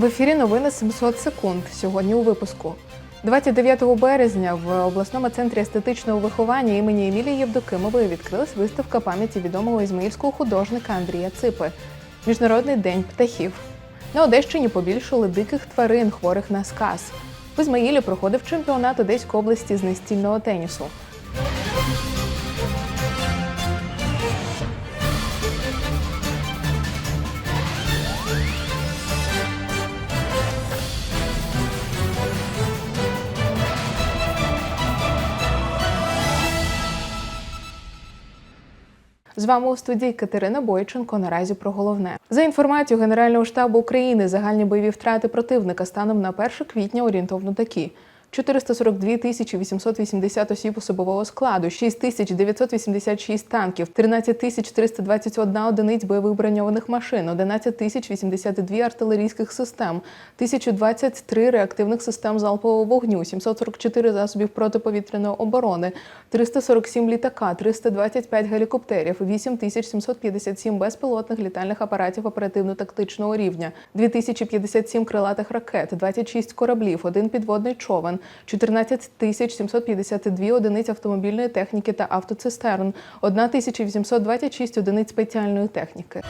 В ефірі новини 700 секунд. Сьогодні у випуску. 29 березня в обласному центрі естетичного виховання імені Емілії Євдокимової відкрилась виставка пам'яті відомого ізмаїльського художника Андрія Ципи. Міжнародний день птахів. На Одещині побільшили диких тварин, хворих на сказ. В Ізмаїлі проходив чемпіонат Одеської області з настільного тенісу. З вами у студії Катерина Бойченко. Наразі про головне за інформацією Генерального штабу України. Загальні бойові втрати противника станом на 1 квітня орієнтовно такі. 442 тисячі 880 осіб особового складу, 6 тисяч 986 танків, 13 тисяч 321 одиниць бойових броньованих машин, 11 тисяч 82 артилерійських систем, 1023 реактивних систем залпового вогню, 744 засобів протиповітряної оборони, 347 літака, 325 гелікоптерів, 8757 безпілотних літальних апаратів оперативно-тактичного рівня, 2057 крилатих ракет, 26 кораблів, один підводний човен, 14 тисяч 752 одиниць автомобільної техніки та автоцистерн, 1826 одиниць спеціальної техніки.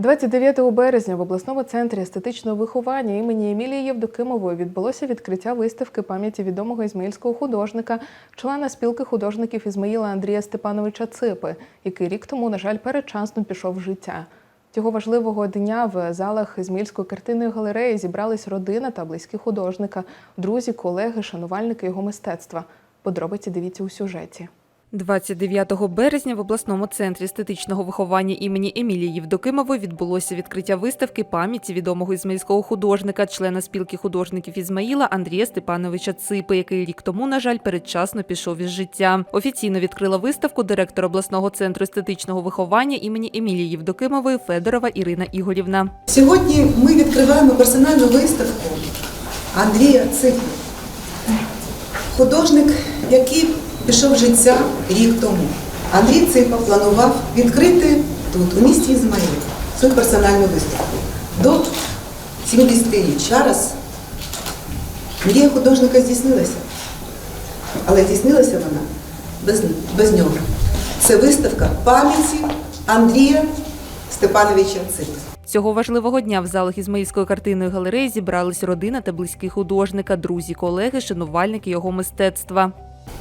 29 березня в обласному центрі естетичного виховання імені Емілії Євдокимової відбулося відкриття виставки пам'яті відомого ізмаїльського художника, члена спілки художників Ізмаїла Андрія Степановича Ципи, який рік тому, на жаль, передчасно пішов в життя. Цього важливого дня в залах Ізмаїльської картинної галереї зібрались родина та близькі художника, друзі, колеги, шанувальники його мистецтва. Подробиці дивіться у сюжеті. 29 березня в обласному центрі естетичного виховання імені Емілії Євдокимової відбулося відкриття виставки пам'яті відомого ізмаїльського художника, члена спілки художників Ізмаїла Андрія Степановича Ципи, який рік тому, на жаль, передчасно пішов із життя. Офіційно відкрила виставку директор обласного центру естетичного виховання імені Емілії Євдокимової Федорова Ірина Ігорівна. Сьогодні ми відкриваємо персональну виставку Андрія Ципи. Художник, який пішов життя рік тому. Андрій Ципа планував відкрити тут, у місті Ізмаїл, свою персональну виставку до 70-річчя. Зараз мрія художника здійснилася. Але здійснилася вона без, без нього. Це виставка пам'яті Андрія Степановича Ципи. Цього важливого дня в залах Ізмаїльської картинної галереї зібрались родина та близькі художника, друзі, колеги, шанувальники його мистецтва.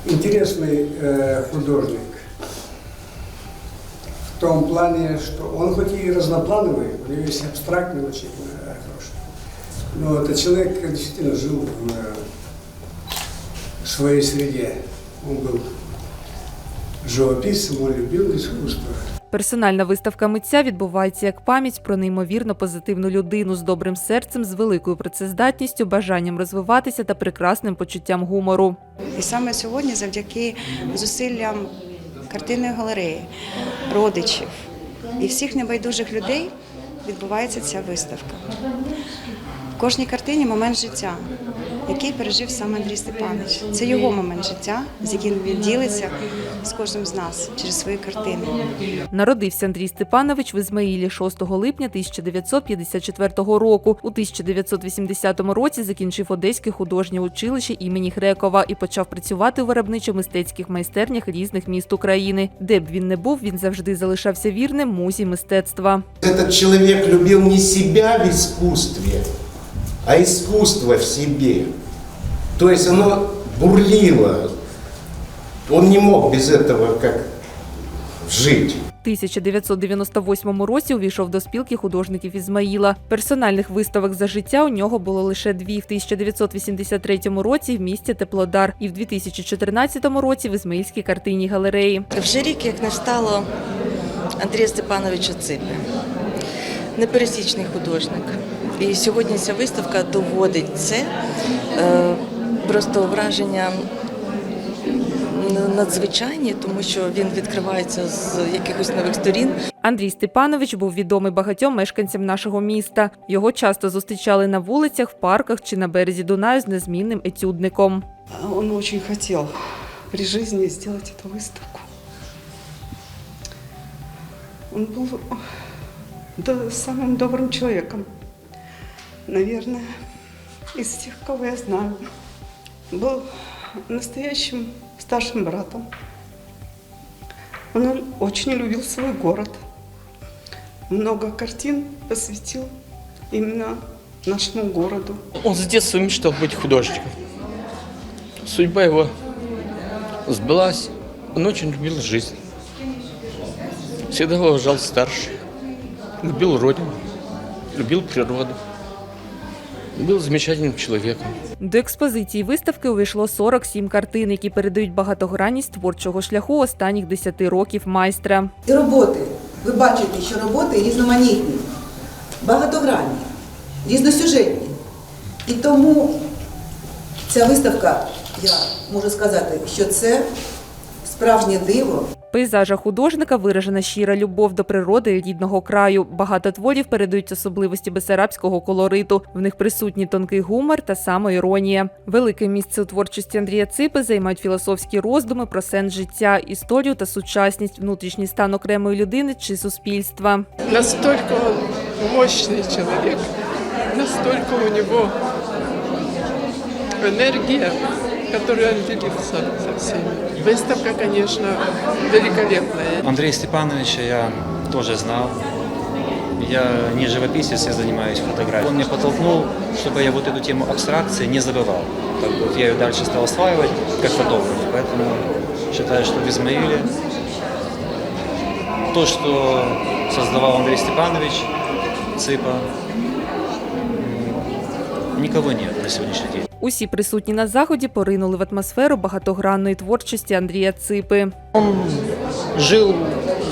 интересный э, художник в том плане, что он хоть и разноплановый, у него есть абстрактный очень э, хороший, но это человек действительно жил в э, своей среде. Он был живописцем, он любил искусство. Персональна виставка митця відбувається як пам'ять про неймовірно позитивну людину з добрим серцем, з великою працездатністю, бажанням розвиватися та прекрасним почуттям гумору. І саме сьогодні, завдяки зусиллям картинної галереї, родичів і всіх небайдужих людей відбувається ця виставка. В кожній картині момент життя, який пережив сам Андрій Степанович. Це його момент життя, з яким він ділиться з кожним з нас через свої картини. Народився Андрій Степанович в Ізмаїлі 6 липня 1954 року. У 1980 році закінчив Одеське художнє училище імені Грекова і почав працювати у виробничо-мистецьких майстернях різних міст України. Де б він не був, він завжди залишався вірним музі мистецтва. Этот человек любил не себя в искусстве, а искусство в себе. То есть оно бурлило. Он не мог без этого как жить. У 1998 році увійшов до спілки художників Ізмаїла. Персональних виставок за життя у нього було лише дві в 1983 році в місті Теплодар і в 2014 році в Ізмаїльській картинній галереї. Вже рік, як не стало Андрія Степановича Ципи, непересічний художник. І сьогодні ця виставка доводить це. Е, Просто враження надзвичайні, тому що він відкривається з якихось нових сторін. Андрій Степанович був відомий багатьом мешканцям нашого міста. Його часто зустрічали на вулицях, в парках чи на березі Дунаю з незмінним етюдником. Он очень хотел при жизни сделать эту выставку. Он был да, самым добрым человеком. Наверное, из тех, кого я знаю. Был настоящим старшим братом. Он очень любил свой город. Много картин посвятил именно нашему городу. Он с детства мечтал быть художником. Судьба его сбылась. Он очень любил жизнь. Всегда уважал старших. Любил родину. Любил природу. Был замечательным человеком. До експозиції виставки увійшло 47 картин, які передають багатогранність творчого шляху останніх 10 років майстра. І роботи. Ви бачите, що роботи різноманітні, багатогранні, різносюжетні. І тому ця виставка, я можу сказати, що це справжнє диво. В пейзажах художника виражена щира любов до природи і рідного краю. Багато творів передають особливості бесарабського колориту. В них присутні тонкий гумор та самоіронія. Велике місце у творчості Андрія Ципи займають філософські роздуми про сенс життя, історію та сучасність, внутрішній стан окремої людини чи суспільства. Настолько он мощный человек, настолько у него энергия, которую он делится со всеми. Выставка, конечно, великолепная. Андрея Степановича я тоже знал. Я не живописец, я занимаюсь фотографией. Он меня подтолкнул, чтобы я вот эту тему абстракции не забывал. Так вот, я ее дальше стал осваивать как фотограф. Поэтому считаю, что в Измаиле то, что создавал Андрей Степанович, Цыпа, м, никого нет на сегодняшний день. Усі присутні на заході поринули в атмосферу багатогранної творчості Андрія Ципи. жил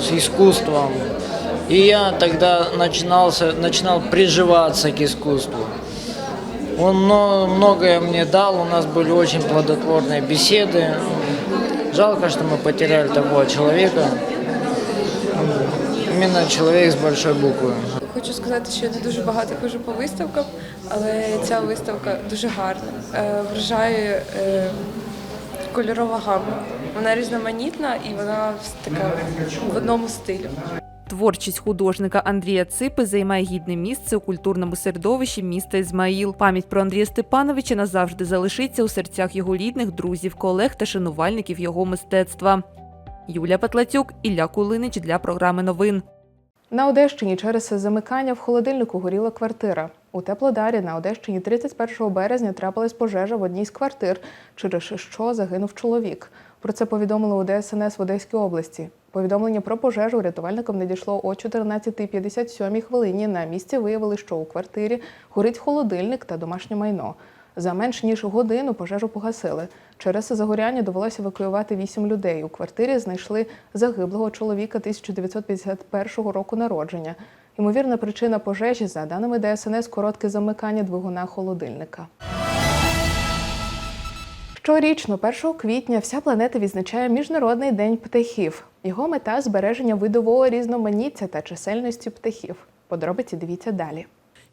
с искусством. И я тогда начинался, начинал приживаться к искусству. Он мно- многое мне дал, у нас были очень плодотворные беседы. Жалко, что мы потеряли такого человека. Именно человек с большой буквы. Хочу сказати, що я не дуже багато хожу по виставкам, але ця виставка дуже гарна. Е, Вражає е, кольорова гама. Вона різноманітна і вона така в одному стилі. Творчість художника Андрія Ципи займає гідне місце у культурному середовищі міста Ізмаїл. Пам'ять про Андрія Степановича назавжди залишиться у серцях його рідних, друзів, колег та шанувальників його мистецтва. Юлія Петлацюк, Ілля Кулинич для програми новин. На Одещині через замикання в холодильнику горіла квартира. У Теплодарі на Одещині 31 березня трапилась пожежа в одній з квартир, через що загинув чоловік. Про це повідомили у ДСНС в Одеській області. Повідомлення про пожежу рятувальникам надійшло о 14.57 хвилині. На місці виявили, що у квартирі горить холодильник та домашнє майно. За менш ніж годину пожежу погасили. Через загоряння довелося евакуювати вісім людей. У квартирі знайшли загиблого чоловіка 1951 року народження. Ймовірна причина пожежі, за даними ДСНС, коротке замикання двигуна холодильника. Щорічно, 1 квітня, вся планета відзначає Міжнародний день птахів. Його мета збереження видового різноманіття та чисельності птахів. Подробиці дивіться далі.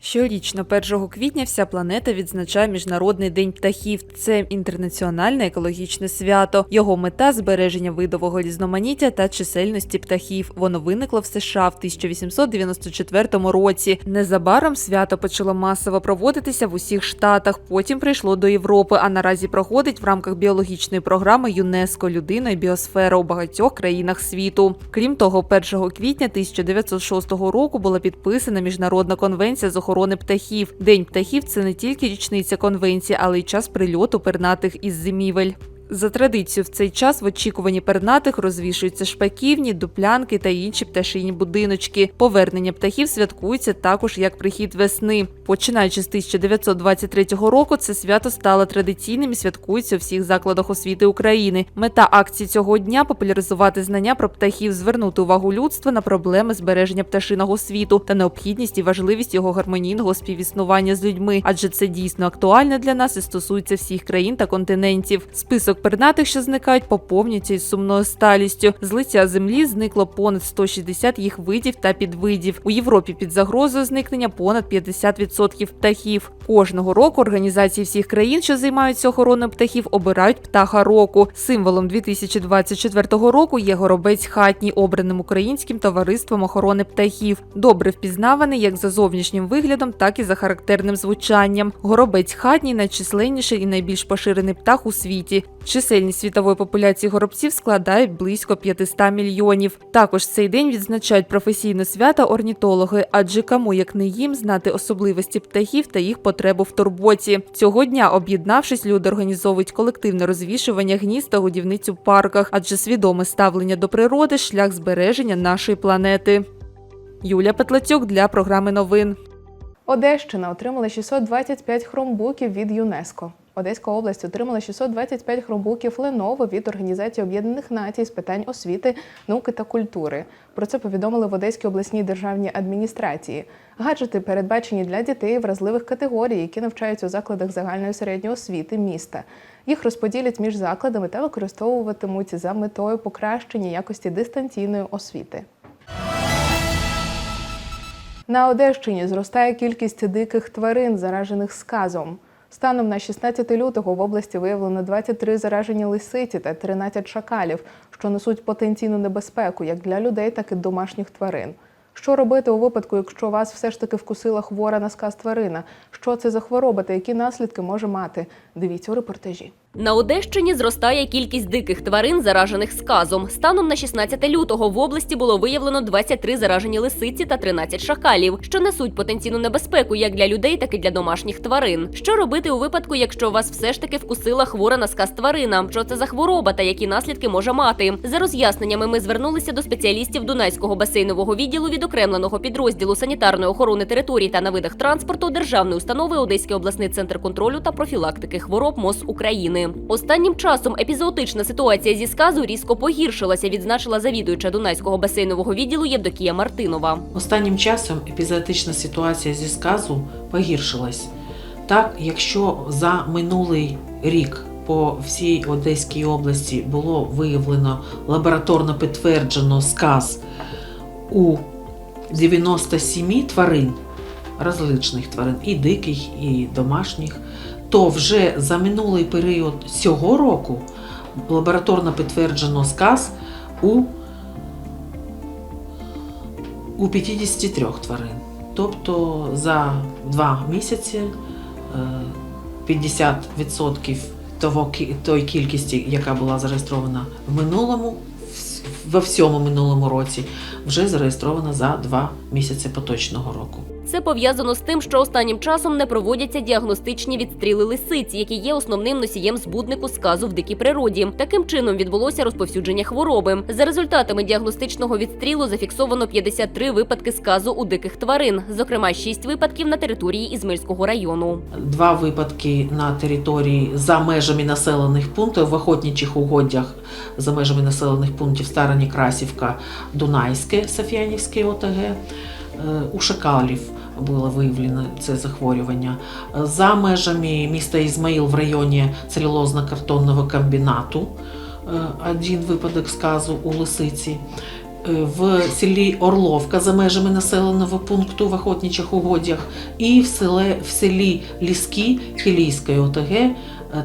Щорічно, 1 квітня, вся планета відзначає Міжнародний день птахів. Це інтернаціональне екологічне свято. Його мета збереження видового різноманіття та чисельності птахів. Воно виникло в США в 1894 році. Незабаром свято почало масово проводитися в усіх штатах. Потім прийшло до Європи, а наразі проходить в рамках біологічної програми ЮНЕСКО Людина і біосфера у багатьох країнах світу. Крім того, 1 квітня 1906 року була підписана міжнародна конвенція з охорони птахів. День птахів це не тільки річниця конвенції, але й час прильоту пернатих із зимівель. За традицією, в цей час в очікуванні пернатих розвішуються шпаківні, дуплянки та інші пташині будиночки. Повернення птахів святкується також як прихід весни. Починаючи з 1923 року, це свято стало традиційним і святкується у всіх закладах освіти України. Мета акції цього дня популяризувати знання про птахів, звернути увагу людства на проблеми збереження пташиного світу та необхідність і важливість його гармонійного співіснування з людьми, адже це дійсно актуально для нас і стосується всіх країн та континентів. Список Список пернатих, що зникають, поповнюється із сумною сталістю. З лиця землі зникло понад 160 їх видів та підвидів. У Європі під загрозою зникнення понад 50% птахів. Кожного року організації всіх країн, що займаються охороною птахів, обирають птаха року. Символом 2024 року є горобець хатній, обраним українським товариством охорони птахів. Добре впізнаваний як за зовнішнім виглядом, так і за характерним звучанням. Горобець хатній найчисленніший і найбільш поширений птах у світі. Чисельність світової популяції горобців складає близько 500 мільйонів. Також цей день відзначають професійне свято орнітологи, адже кому як не їм знати особливості птахів та їх потребу в турботі. Цього дня, об'єднавшись, люди організовують колективне розвішування гнізд та годівниць у парках, адже свідоме ставлення до природи шлях збереження нашої планети. Юлія Петлацюк для програми новин. Одещина отримала 625 хромбуків від ЮНЕСКО. Одеська область отримала 625 хромбуків Леново від Організації Об'єднаних Націй з питань освіти, науки та культури. Про це повідомили в Одеській обласній державній адміністрації. Гаджети передбачені для дітей вразливих категорій, які навчаються у закладах загальної середньої освіти міста. Їх розподілять між закладами та використовуватимуть за метою покращення якості дистанційної освіти. На Одещині зростає кількість диких тварин, заражених сказом. Станом на 16 лютого в області виявлено 23 заражені лисиці та 13 шакалів, що несуть потенційну небезпеку як для людей, так і домашніх тварин. Що робити у випадку, якщо вас все ж таки вкусила хвора на сказ тварина? Що це за хвороба та які наслідки може мати? Дивіться у репортажі. На Одещині зростає кількість диких тварин, заражених сказом. Станом на 16 лютого в області було виявлено 23 заражені лисиці та 13 шакалів, що несуть потенційну небезпеку як для людей, так і для домашніх тварин. Що робити у випадку, якщо вас все ж таки вкусила хвора на сказ тварина? Що це за хвороба та які наслідки може мати? За роз'ясненнями ми звернулися до спеціалістів Дунайського басейнового відділу відокремленого підрозділу санітарної охорони територій та на видах транспорту державної установи Одеський обласний центр контролю та профілактики хвороб МОЗ України. Останнім часом епізоотична ситуація зі сказу різко погіршилася, відзначила завідуюча Дунайського басейнового відділу Євдокія Мартинова. Останнім часом епізоотична ситуація зі сказу погіршилась. Так, якщо за минулий рік по всій Одеській області було виявлено лабораторно підтверджено сказ у 97 тварин, розличних тварин, і диких, і домашніх, то вже за минулий період цього року лабораторно підтверджено сказ у у 53 тварин. Тобто за два місяці е, 50% того, ки- тої кількості, яка була зареєстрована в минулому, во всьому минулому році, вже зареєстрована за два місяці поточного року. Це пов'язано з тим, що останнім часом не проводяться діагностичні відстріли лисиць, які є основним носієм збуднику сказу в дикій природі. Таким чином відбулося розповсюдження хвороби. За результатами діагностичного відстрілу зафіксовано 53 випадки сказу у диких тварин, зокрема 6 випадків на території Ізмельського району. Два випадки на території за межами населених пунктів в охотничих угоддях за межами населених пунктів Стара Некрасівка, Дунайське, Софіанівське ОТГ. Е, У шакалів було виявлено це захворювання. За межами міста Ізмаїл в районі целюлозно-картонного комбінату е, один випадок сказу у лисиці. Е, В селі Орловка за межами населеного пункту в охотничих угоддях і в селі, в селі Ліски Хілійської ОТГ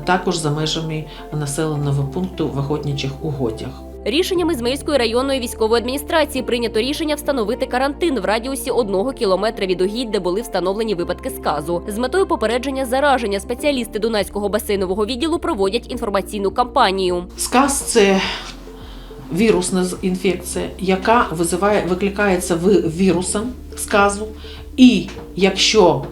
також за межами населеного пункту в охотничих угоддях. Рішенням Ізмаїльської районної військової адміністрації прийнято рішення встановити карантин в радіусі одного кілометра від угідь, де були встановлені випадки сказу. З метою попередження зараження спеціалісти Дунайського басейнового відділу проводять інформаційну кампанію. Сказ це вірусна інфекція, яка визиває, викликається вірусом сказу. І якщо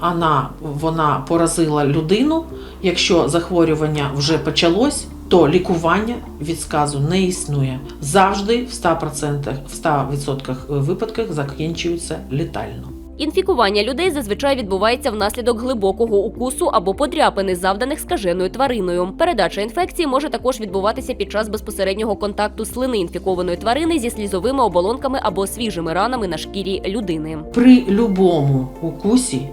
вона, вона поразила людину, якщо захворювання вже почалось, то лікування від сказу не існує. Завжди в 100%, в 100% випадках закінчується летально. Інфікування людей зазвичай відбувається внаслідок глибокого укусу або подряпини, завданих скаженою твариною. Передача інфекції може також відбуватися під час безпосереднього контакту слини інфікованої тварини зі слізовими оболонками або свіжими ранами на шкірі людини. При любому укусі,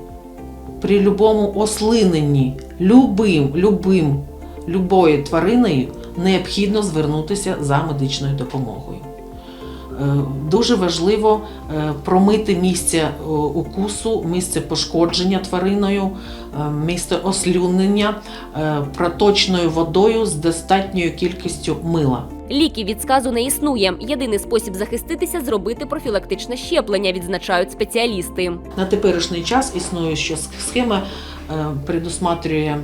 при любому ослиненні, любим, любим любою твариною необхідно звернутися за медичною допомогою. Е, Дуже важливо е, промити місце е, укусу, місце пошкодження твариною, місце ослюнення проточною водою з достатньою кількістю мила. Ліків від сказу не існує. Єдиний спосіб захиститися зробити профілактичне щеплення, відзначають спеціалісти. На теперішній час існує ще схема, предусматрює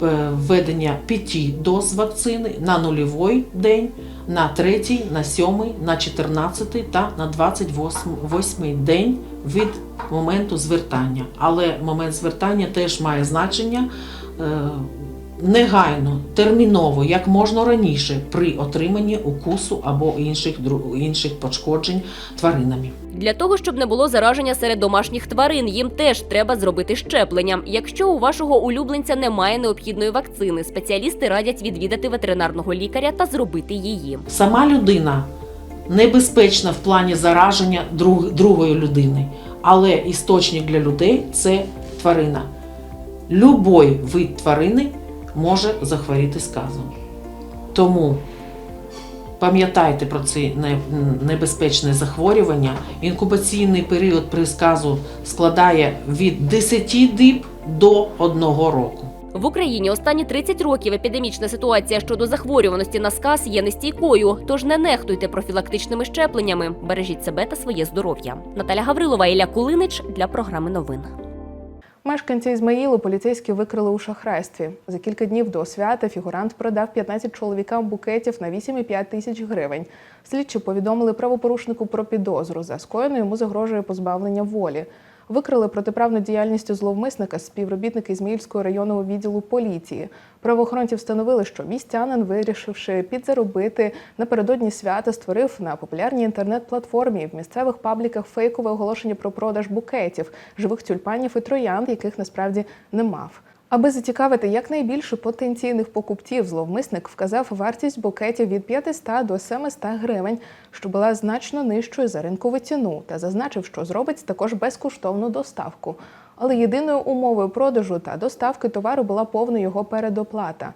введення п'яти доз вакцини на нульовий день, на третій, на сьомий, на 14 та на 28 день від моменту звертання. Але момент звертання теж має значення. Негайно, терміново, як можна раніше, при отриманні укусу або інших інших пошкоджень тваринами. Для того, щоб не було зараження серед домашніх тварин, їм теж треба зробити щеплення. Якщо у вашого улюбленця немає необхідної вакцини, спеціалісти радять відвідати ветеринарного лікаря та зробити її. Сама людина небезпечна в плані зараження друг, другої людини, але істочник для людей це тварина. Любой вид тварини може захворіти сказом. Тому пам'ятайте про це небезпечне захворювання. Інкубаційний період при сказу складає від 10 діб до 1 року. В Україні останні 30 років епідемічна ситуація щодо захворюваності на сказ є нестійкою. Тож не нехтуйте профілактичними щепленнями. Бережіть себе та своє здоров'я. Наталя Гаврилова, Ілля Кулинич для програми новин. Мешканця Ізмаїлу поліцейські викрили у шахрайстві. За кілька днів до свята фігурант продав 15 чоловікам букетів на 8,5 тисяч гривень. Слідчі повідомили правопорушнику про підозру. За скоєною йому загрожує позбавлення волі. Викрили протиправну діяльністю зловмисника співробітники Ізмаїльського районного відділу поліції. Правоохоронці встановили, що містянин, вирішивши підзаробити напередодні свята, створив на популярній інтернет-платформі в місцевих пабліках фейкове оголошення про продаж букетів, живих тюльпанів і троянд, яких насправді не мав. Аби зацікавити якнайбільше потенційних покупців, зловмисник вказав вартість букетів від 500 до 700 гривень, що була значно нижчою за ринкову ціну, та зазначив, що зробить також безкоштовну доставку. Але єдиною умовою продажу та доставки товару була повна його передоплата.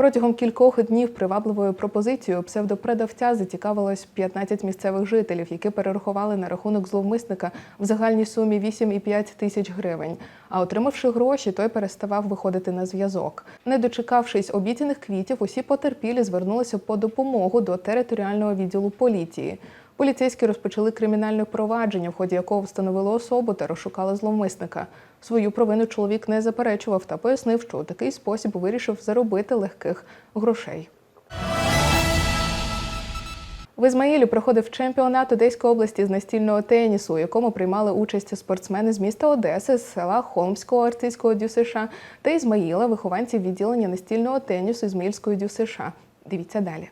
Протягом кількох днів привабливою пропозицією псевдопродавця зацікавилось 15 місцевих жителів, які перерахували на рахунок зловмисника в загальній сумі 8,5 тисяч гривень. А отримавши гроші, той переставав виходити на зв'язок. Не дочекавшись обіцяних квітів, усі потерпілі звернулися по допомогу до територіального відділу поліції. Поліцейські розпочали кримінальне провадження, в ході якого встановили особу та розшукали зловмисника. Свою провину чоловік не заперечував та пояснив, що у такий спосіб вирішив заробити легких грошей. В Ізмаїлі проходив чемпіонат Одеської області з настільного тенісу, у якому приймали участь спортсмени з міста Одеси, з села Холмського артистського ДЮСШ та Ізмаїла, вихованці відділення настільного тенісу Ізмаїльської ДЮСШ. Дивіться далі.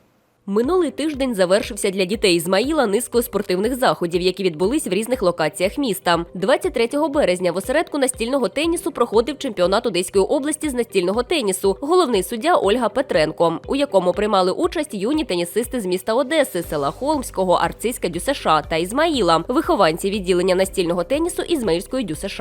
Минулий тиждень завершився для дітей Ізмаїла низкою спортивних заходів, які відбулись в різних локаціях міста. 23 березня в осередку настільного тенісу проходив чемпіонат Одеської області з настільного тенісу. Головний суддя Ольга Петренко, у якому приймали участь юні тенісисти з міста Одеси, села Холмського, Арцизька ДЮСШ та Ізмаїла, вихованці відділення настільного тенісу Ізмаїльської ДЮСШ.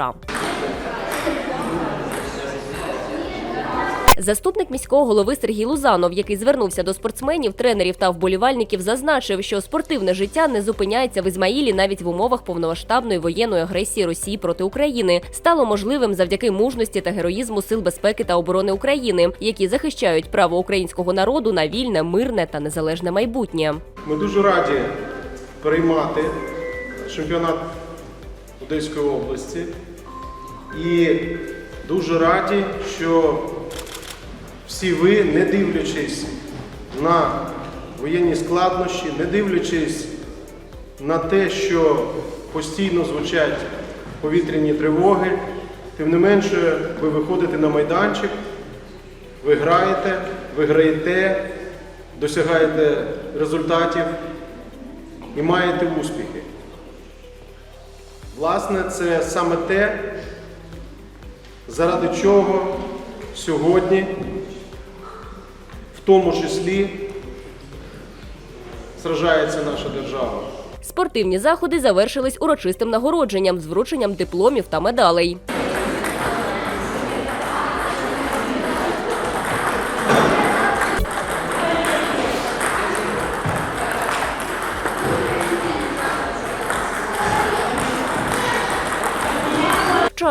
Заступник міського голови Сергій Лузанов, який звернувся до спортсменів, тренерів та вболівальників, зазначив, що спортивне життя не зупиняється в Ізмаїлі навіть в умовах повномасштабної воєнної агресії Росії проти України. Стало можливим завдяки мужності та героїзму сил безпеки та оборони України, які захищають право українського народу на вільне, мирне та незалежне майбутнє. Ми дуже раді приймати чемпіонат Одеської області і дуже раді, що всі ви, не дивлячись на воєнні складнощі, не дивлячись на те, що постійно звучать повітряні тривоги, тим не менше ви виходите на майданчик, ви граєте, ви граєте, досягаєте результатів і маєте успіхи. Власне, це саме те, заради чого сьогодні, тому числі, сражається наша держава. Спортивні заходи завершились урочистим нагородженням з врученням дипломів та медалей.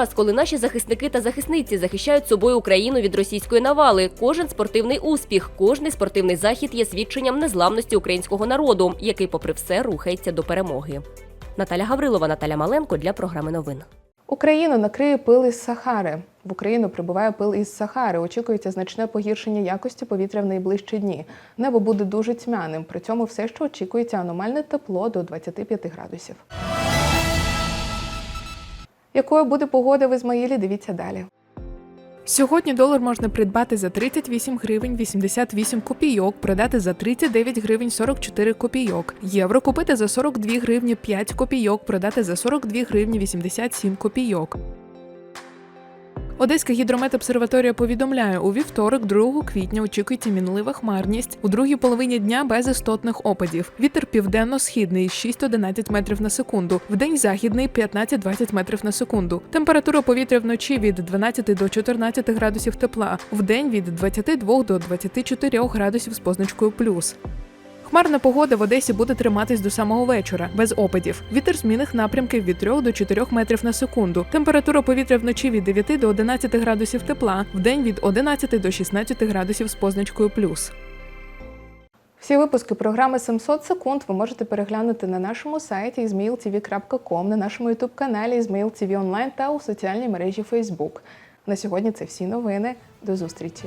Час, коли наші захисники та захисниці захищають собою Україну від російської навали, кожен спортивний успіх, кожний спортивний захід є свідченням незламності українського народу, який, попри все, рухається до перемоги. Наталя Гаврилова, Наталя Маленко для програми новин. Україну накриє пил із Сахари. В Україну прибуває пил із Сахари. Очікується значне погіршення якості повітря в найближчі дні. Небо буде дуже тьмяним. При цьому все, що очікується, аномальне тепло до 25 градусів. Якою буде погода в Ізмаїлі? Дивіться далі. Сьогодні долар можна придбати за 38 гривень 88 копійок, продати за 39 гривень 44 копійок. Євро купити за 42 гривні 5 копійок, продати за 42 гривні 87 копійок. Одеська гідрометобсерваторія повідомляє, у вівторок, 2 квітня, очікується мінлива хмарність. У другій половині дня без істотних опадів. Вітер південно-східний 6-11 метрів на секунду. Вдень західний 15-20 метрів на секунду. Температура повітря вночі від 12 до 14 градусів тепла. Вдень від 22 до 24 градусів з позначкою плюс. Хмарна погода в Одесі буде триматись до самого вечора, без опадів. Вітер змінних напрямків від 3 до 4 метрів на секунду. Температура повітря вночі від 9 до 11 градусів тепла, вдень від 11 до 16 градусів з позначкою плюс. Всі випуски програми 700 секунд ви можете переглянути на нашому сайті izmailtv.com, на нашому ютуб-каналі ТВ онлайн та у соціальній мережі Facebook. На сьогодні це всі новини. До зустрічі!